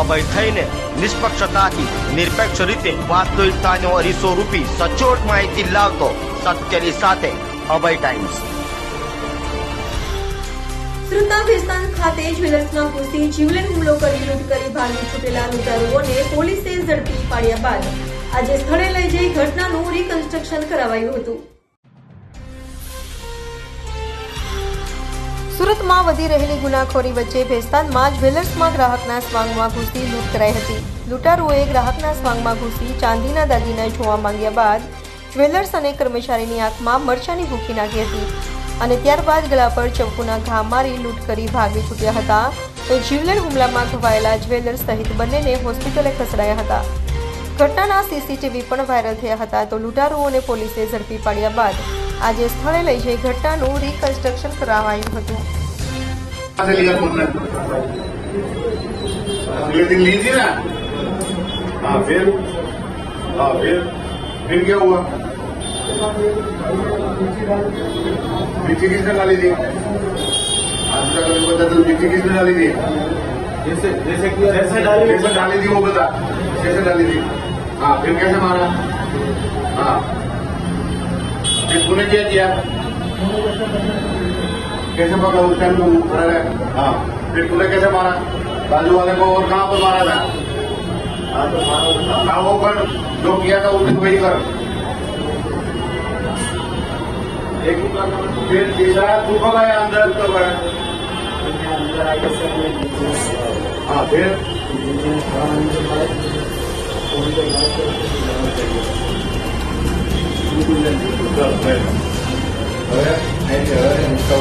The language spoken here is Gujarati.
અભય થઈને નિષ્પક્ષતાથી નિરપેક્ષ રીતે વાસ્તવિકતાનો અરીસો રૂપી સચોટ માહિતી લાવતો સત્યની સાથે અભય ટાઈમ્સ સુલતાન ખાતે જ્વેલર્સમાં ઘૂસી જીવલેણ હુમલો કરી લૂંટ કરી ભાગી છૂટેલા લૂંટારૂઓને પોલીસે ઝડપી પાડ્યા બાદ આજે સ્થળે લઈ જઈ ઘટનાનું રિકન્સ્ટ્રક્શન કરાવાયું હતું સુરતમાં વધી રહેલી ગુનાખોરી વચ્ચે ભેસ્તાનમાં જ્વેલર્સમાં ગ્રાહકના સ્વાંગમાં ઘૂસી લૂંટ કરાઈ હતી લૂંટારુઓએ ગ્રાહકના સ્વાંગમાં ઘૂસી ચાંદીના દાગીના જોવા માંગ્યા બાદ જ્વેલર્સ અને કર્મચારીની આંખમાં મરચાની ભૂકી નાખી હતી અને ત્યારબાદ ગળા પર ચંપુના ઘા મારી લૂંટ કરી ભાગી છૂટ્યા હતા તો જીવલેણ હુમલામાં ઘવાયેલા જ્વેલર્સ સહિત બંનેને હોસ્પિટલે ખસેડાયા હતા ઘટનાના સીસીટીવી પણ વાયરલ થયા હતા તો લૂંટારુઓને પોલીસે ઝડપી પાડ્યા બાદ आज स्थળે લઈ જે ઘટતાનું રીકન્સ્ટ્રક્શન કરાવ આવ્યું હતું આ લે લીધી ને હા વે હા વે બેંગેવા બીજી બાજુ બીજી કિનાલી દે આજ પણ તો બીજી કિનાલી દે જેસે જેસે કેવી રીતે ડાલી દીધીઓ બતા કેસે ડાલી દીધી હા કેસે मारा હા किसने क्या दिया कैसे पकड़ा उस टाइम में खड़ा रहे हाँ फिर तूने कैसे मारा बाजू वाले को और कहाँ पर मारा था हाँ वो कर जो किया था उसने वही कर एक फिर तीसरा तू कब आया अंदर तो आया हाँ फिर tư nhân được về với hãy nhớ đến câu